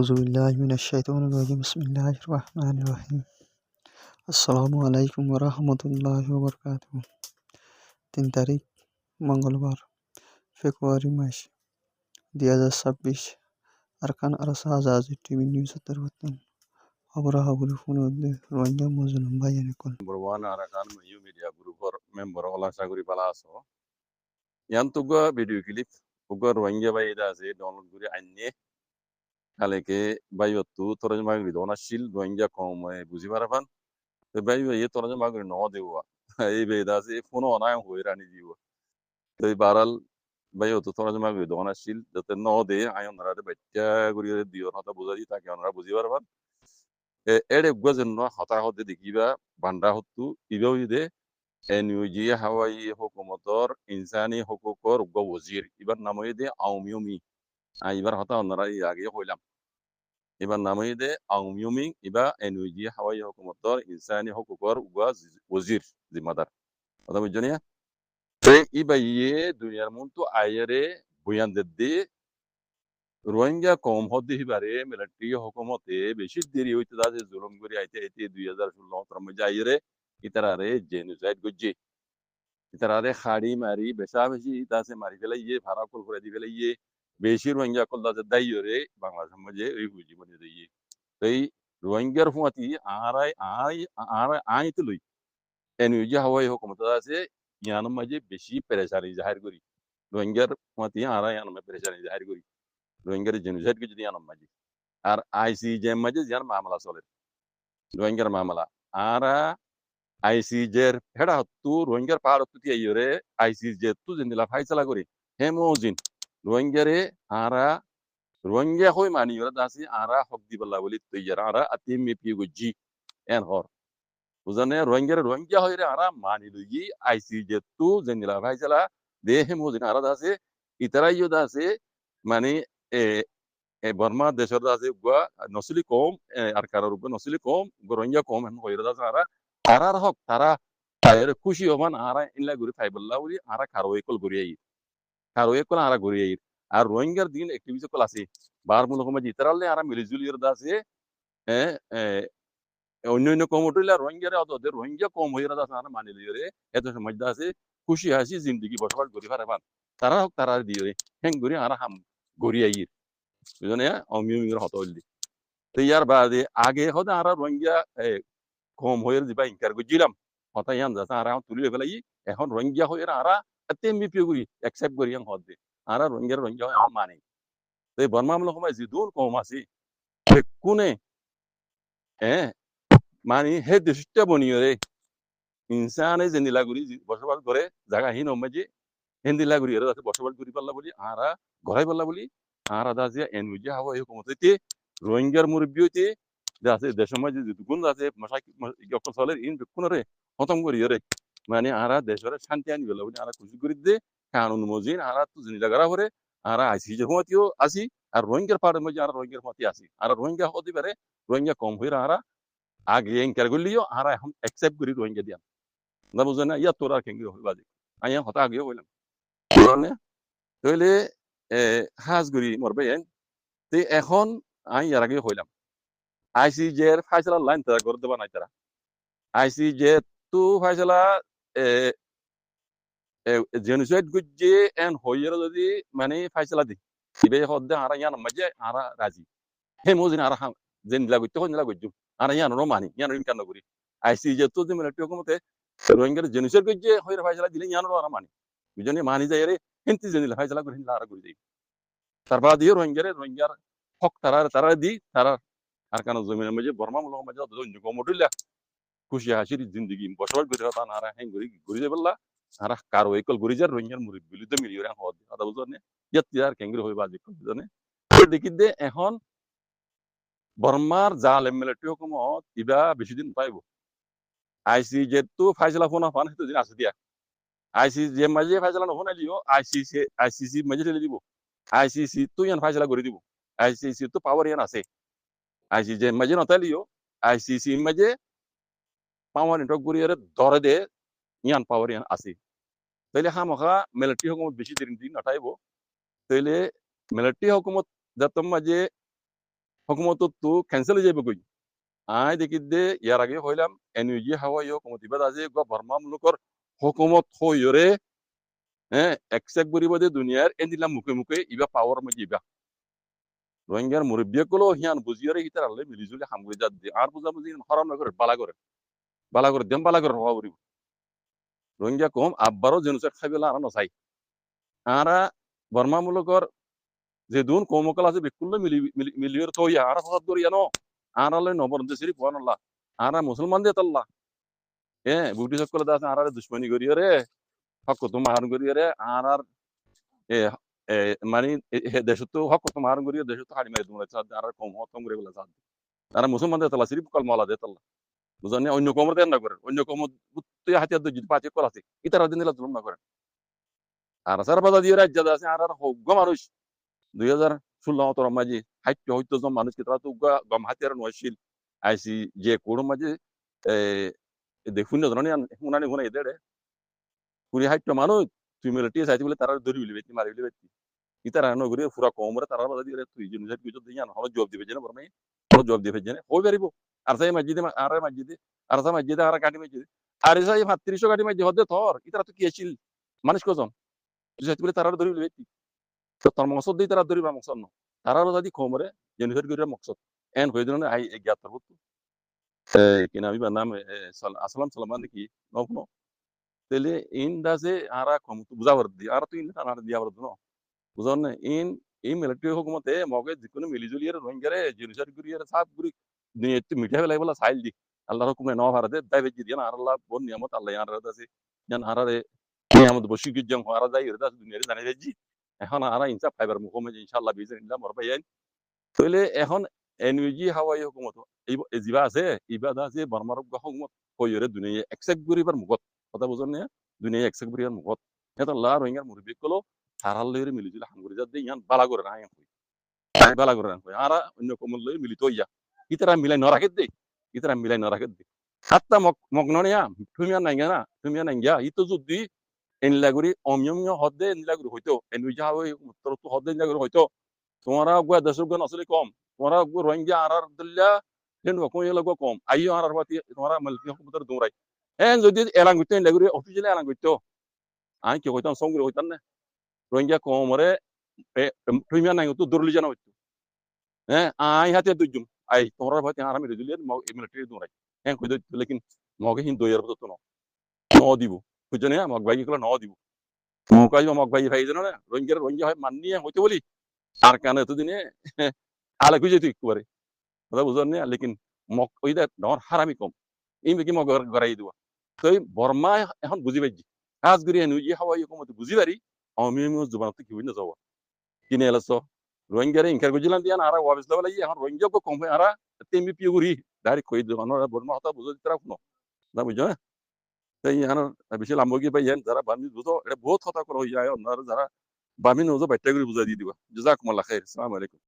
أعوذ بالله من الشيطان الرجيم بسم الله الرحمن الرحيم আসসালামু আলাইকুম রহমতুল্লাহ বরকাত তিন তারিখ মঙ্গলবার ফেব্রুয়ারি মাস দুই হাজার ছাব্বিশ আরকান আরসা আজাজি টিভি নিউজ তরবতন খবর হাবুল ফোন রোহিঙ্গা মজলুম ভাইয়ানি কোন number one arakan mayu media group or member ola saguri palaso yan tuga video clip uga rohingya bai da se download guri anye kaleke bai ottu toraj magri dona shil rohingya kom buzi parapan te bai ye toraj magri no dewa ei be da se phone ona hoirani jiwa te baral bai ottu toraj magri dona shil jate no de ayon rade baccha guri diyor hata buzaji take onara buzi parapan এড়ে গজন্য হতা হতে দেখিবা বান্ডা হতু ইবাউইদে NUG হাওয়াই হুকুমতর ইনসানি হুকুকর উগ্গ ওজির ইবার নামইদে আউমিউমি ইবার হতা অন্যরা আগে হইলাম এবার নামইদে আউমিউমি ইবা NUG হাওয়াই হুকুমতর ইনসানি হুকুকর উগ্গ ওজির জিম্মাদার কথা বুঝছ নিয়া ইবা ইয়ে দুনিয়ার মন্তু আইয়ারে বুয়ান দেদ্দি রোহিঙ্গা কম হদ্দি হিবারে মিলিটারি হকুমতে বেশি দেরি হইতে দাদে জুলুম আইতে আইতে দুই হাজার ষোলো সতেরো মধ্যে আইরে ইতারারে জেনুসাইড গজ্জে ইতারারে খাড়ি মারি বেশা বেশি তাসে মারি ফেলে ইয়ে ভাড়া কল করে দি ফেলে ইয়ে বেশি রোহিঙ্গা কল দাসে দাইয়রে বাংলাদেশের ওই হুজি মনে দিয়ে তো এই রোহিঙ্গার ফুয়াতি আড়াই আড়াই আড়াই আইতে লই এনইউজি হাওয়াই হকুমত আছে ইয়ানোর মাঝে বেশি পেরেশানি জাহির করি রোহিঙ্গার ফুয়াতি আড়াই ইয়ানোর পেরেশানি জাহির করি রোহিঙ্গার জেনুসাইড কে যদি আনম মাঝি আর আইসিজে মাঝে যার মামলা চলে রোহিঙ্গার মামলা আর আইসিজের হেডা হত্তু রোহিঙ্গার পাহাড় হত্তু তিয়া ইয়রে আইসিজে তু জিন্দিলা ফাইসলা করি হেমোজিন রোহিঙ্গারে আরা রোহিঙ্গা হই মানি ইয়রে দাসি আরা হক দিবল্লা বলি তৈয়ার আরা আতি মেপি গুজি এন হর বুঝানে রোহিঙ্গার রোহিঙ্গা হইরে আরা মানি লই আইসিজে তু জিন্দিলা ফাইসলা দে হেমোজিন আরা দাসে ইতারা ইয় দাসে মানে e Burma দেশের আছে গুয়া নসলি কম আর কারোর উপর নসলি কম গরঞ্জা কম হেন কইরা দাস আরা তারার হক তারা খুশি হমান আরা ইল্লা গুরি ফাইবল্লা বলি আরা কারও একল গুরি আই কারও একল আরা গুরি আই আর রোহিঙ্গার দিন অ্যাক্টিভিটি কল আছে। বার মূল কমে জিতারালে আরা মিলিজুলি এর দাসে এ অন্য অন্য কম উঠিলে রোহিঙ্গারে অত রোহিঙ্গা কম হইরা দাস আরা মানি লিয়ে এত সময় দাসে খুশি হাসি, জিন্দগি বসবাস করি পারে তারা হক, তারা দিয়ে হেং গুরি আরা হাম গড়িয়াইর বুঝনে অমিয়মির হত হইলি। তো ইয়ার বাদে আগে হদে আর রোহিঙ্গা কম হয়ে দিবা ইনকার গুজিলাম হতা ইয়ান যাতা আর তুলি ফেলাই। এখন রোহিঙ্গা হয়ে আরা এতে মিপি করি একসেপ্ট করি হদ দে আর রোহিঙ্গার রোহিঙ্গা, হয় মানে। তো বর্মা মূলক সময় জিদুন কম আছি। কোনে? হ্যাঁ মানে হে দেশটা বনিয়ে রে। ইনসানে যে নীলাগুড়ি বসবাস করে জায়গা হীন মাঝে হেন্দিলা গুড়ি এরা বসবাস করি পারলা বলি, আরা ঘরাই পারলা বলি, আর আদা যে এনউজি হাওয়া এই কমতে রোহিঙ্গার মুরব্বী হইতে আছে দেশের মাঝে গুণ আছে, মশাই চলে ইন বেকুন রে, খতম করি রে। মানে আরা দেশের শান্তি আনি গেল আরা খুশি করি দে কানুন মজিন আরা তো জিনিস লাগারা করে আরা আইসি যে হুমাতিও আসি, আর রোহিঙ্গার পাড়ের মধ্যে আর রোহিঙ্গার হুমাতি আসি। আর রোহিঙ্গা হতে পারে, রোহিঙ্গা কম হইরা আরা আগে এনকার করলিও আরা এখন একসেপ্ট করি রোহিঙ্গা দিয়া না বুঝে না, ইয়া তোরা কেঙ্গি হইবাজি আইয়া হতা আগেও হইলাম। তাহলে হাজগুড়ি মরবে তে এখন আমি ইয়ার আগে হইলাম। আইসি জে এর ফাইসলা লাইন তারা করে দেবা নাই তারা। আইসি জে তু ফাইসলা জেনুসাইড গুজে এন হইয়ের যদি মানে ফাইসলা দি, ইবে হদ্দে আরা ইয়ান মাঝে আরা রাজি। হে মোজিন আরা যেন লাগুতে হন লাগুজু আরা ইয়ান রো মানি, ইয়ান ইনকান করি। আইসি জে তো যে মিলিটারি হুকুমতে রোহিঙ্গার জেনুসাইড গুজে হইয়ের ফাইসলা দিলে ইয়ান রো আরা মানি। বুঝনি মানি যায় রে, হিন্তি জেনিলা ফাইসলা করে, হিন্লা আরা করে যাই তারপর দিয়ে রোহিঙ্গারে, রোহিঙ্গার হক তারা তারা দি তারা আর কারণ জমিনের মাঝে বর্মা মূলক মাঝে অত কমটিলা খুশি হাসির জিন্দগি। বসবাস করে তা নারা হ্যাং ঘুরি ঘুরি যাই বললা আর কারও একল ঘুরি যার রোহিঙ্গার মুড়ি বিলিতে মিলিয়ে রাখ হদ কথা বুঝনে ইয়াত ইয়ার কেঙ্গরি হই বাজি বুঝনে দেখি দে এখন বর্মার জাল এমএলএ হুকুমত ইবা বেশি দিন পাইব। আইসি যেহেতু ফাইসলা ফোনা ফান সেতু দিন আছে দিয়া। আইসি যে মাঝে ফাইসলা নফোনাই লিও আইসিসি আইসিসি মাঝে ঠেলে দিব। আইসিসি তো ইয়ান ফাইসলা করে দিব। আইসিসি তো পাওয়ার ইয়ান আছে। আইসিসি মাঝে নতালিও আইসিসি মাঝে পাওয়ার ইন্টক করিয়ারে ধরে দে ইয়ান পাওয়ার ইয়ান আছে। তাইলে হামখা মিলিটারি হুকুমত বেশি দিন দিন নটাইব। তাইলে মিলিটারি হুকুমত যাতম মাঝে হকুমত তো ক্যান্সেল হয়ে কই আই দেখি দে ইয়ার আগে হইলাম এনইজি হাওয়া ইয়ে হকুমত ইবাদ আছে গো বর্মামলুকর হকুমত হইরে হ্যাঁ একসেক গরিব দে দুনিয়ার এন্দিলাম মুখে মুখে ইবা পাওয়ার মধ্যে ইবা রোহিঙ্গার মুরব্বিয়ে গুলো হিয়ান বুঝিয়ারে হিতার আল্লাহ মিলিজুলি হামগুলি যাদ দিয়ে আর বুঝা বুঝি হরাম না করে বালা দেম বালা হওয়া করিব রোহিঙ্গা কম আব্বারও জেনুসাইড খাইবেলা আর নসাই আরা বর্মা যে দুন কৌমকাল আছে বিকুল্ল মিলি, মিলি- মিলিয়র তো আরা ফসাদ করি জানো আর আল্লাহ নবর মুসলমান দিয়ে তাল্লাহ এ বুটি সকল দাস আর দুশ্মনী করিও রে হক তো মাহান করিও রে আর আর এ মানে দেশ তো হক তো মাহান করিও দেশ তো হাড়ি মারি আর কম হতম করে বলে আর মুসলমান দিয়ে তাল্লাহ সিরিপ কল মলা দিয়ে তাল্লাহ বুঝলেন? অন্য কমর দেন না করেন, অন্য কমর তুই হাতিয়ার যদি পাঁচে কল আছে, ইতারা দিন দিলা জুলুম না করেন। আর সার বাজা দিয়ে রাজ্য আছে, আর আর হোক মানুষ। দুই হাজার ষোলো সতেরো মাঝে হাইট্য হইতো জন মানুষ কি তো গম হাতিয়ার নয়শীল আইসি যে কোড়ো মাঝে দেখুন না জানি শুনানি শুনাই দেড়ে। কুড়ি হাইট্য মানুষ তুই মেলে টিয়ে চাইতে বলে তারা ধরি বিলি বেতি মারি বিলি বেতি ইতারা নগরে পুরা কমরে তারা বাজা দিয়ে তুই হলো জব দিবে জেনে বরমাই জব দিবে জেনে হই পারিব আর সাই মসজিদে আর মসজিদে আর সাই মসজিদে আর কাটি মসজিদে আর সাই মাত্রিশো কাটি মসজিদ হদে থর ইতারা তো কি আছিল মানুষ কজন বলে তারা ধরি বিলি বেতি তো তার মকসদ দিয়ে তারা ধরিবা মকসদ ন তারা যদি কমরে জেনুসাইড করিবা মকসদ এন হয়ে দিন আই জ্ঞাত হতো কি নাম ইবার নাম আসলাম সালামান কি নকনো তেলে ইন দাসে আরা কম তো বুঝা দি আর তো ইন তারা দিয়া বরদ ন বুঝার না ইন এই মিলিটারি হুকুমতে মগে যিকোনো মিলিজুলি আর রোহিঙ্গারে জেনুসাইড করি আর সাব করি দুনিয়াতে মিঠা বেলাই বলা সাইল দি আল্লাহর হুকুমে ন ভারতে দাই বেজি দিয়া আর আল্লাহ বন নিয়ামত আল্লাহ আর দাসে জান আরারে নিয়ামত বসি কি জং হারা যাই আর দাস দুনিয়ারে জানে বেজি এখন আরা ইনসাফ ফাইবার মুখমে ইনশাআল্লাহ বিজে ইল্লাহ মরবাই আইন তইলে এখন এনইজি হাওয়াই হুকুমত জিবা আছে ইবা আছে বর্মার হুকুমত কইরে দুনিয়া একসেপ্ট করিবার মুখত কথা বুঝন না দুনিয়া একসেপ্ট করিবার মুখত এটা লা রোহিঙ্গার মুরব্বী কলো হারাল লইরে মিলিজুল হামগুরি যাতে ইয়ান বালা করে না ইয়ান বালা করে না অন্য কমল লই মিলিত ইয়া ইতারা মিলাই রাখে দে ইতারা মিলাই রাখে দে হাত্তা মগ্ননিয়া তুমিয়া নাইগা না তুমিয়া নাইগা ইতো যদি এনলাগুরি অমিয়মিয় হদে এনলাগুরি হইতো এনুইজা হাওয়াই উত্তর তো হদে এনলাগুরি হইতো তোমারা গুয়া দেশের গুণ আসলে কম তোমারা রোহিঙ্গা আর আর দিল্লা হেন কম এলা গো কম আইও আর আর বাতি তোমারা মালকি হুকুমতের দুমরাই এন যদি এলাং গইতো এনলাগুরি অফিসিয়ালি এলাং গইতো আই কি হইতাম সঙ্গে হইতাম না রোহিঙ্গা কমরে তুমিয়া নাই তো দরলি জানা হইতো হ্যাঁ আই হাতে দুজুম আই তোমরা বাতি আর আমি রেজুলিয়ার মিলিটারি দুমরাই হ্যাঁ কই দিত লেকিন মগে হিন দইয়ার তো ন ন দিব বুঝছ না মগ ভাই গুলো ন দিব মকাই মগ ভাই ভাই জানো না রোহিঙ্গার রোহিঙ্গা হয় মাননিয়ে হইতে বলি আর কেন এতদিনে আলে খুঁজে তুই একবারে কথা বুঝল না লেকিন মক ওই দেখ ডর হারামি কম এই মেকি মগ গড়াই দিব তো এই বর্মা এখন বুঝি পাইছি কাজ করি নিজে হাওয়া ইয়ে কমতে বুঝি পারি আমি জোবানত কি হইনা যাওয়া কিনে এলাস রোহিঙ্গারে ইনকার গুজিলাম দিয়া আর ওয়াবিস লেভেল আই এখন রোহিঙ্গা কো কম আর তেমি পিও গুরি ডাইরেক্ট কই দিব না বর্মা হতা বুঝি তারা কোনো না বুঝছ না তাই এখন বেশি লাম্বগি পাই ইয়ান যারা বামি বুঝো, এটা বহুত কথা করে হইয়া যারা বামি নজো বাইটা করে বুঝাই দি দিবা। জাজাকুমুল্লাহ খাইর আসসালামু আলাইকুম।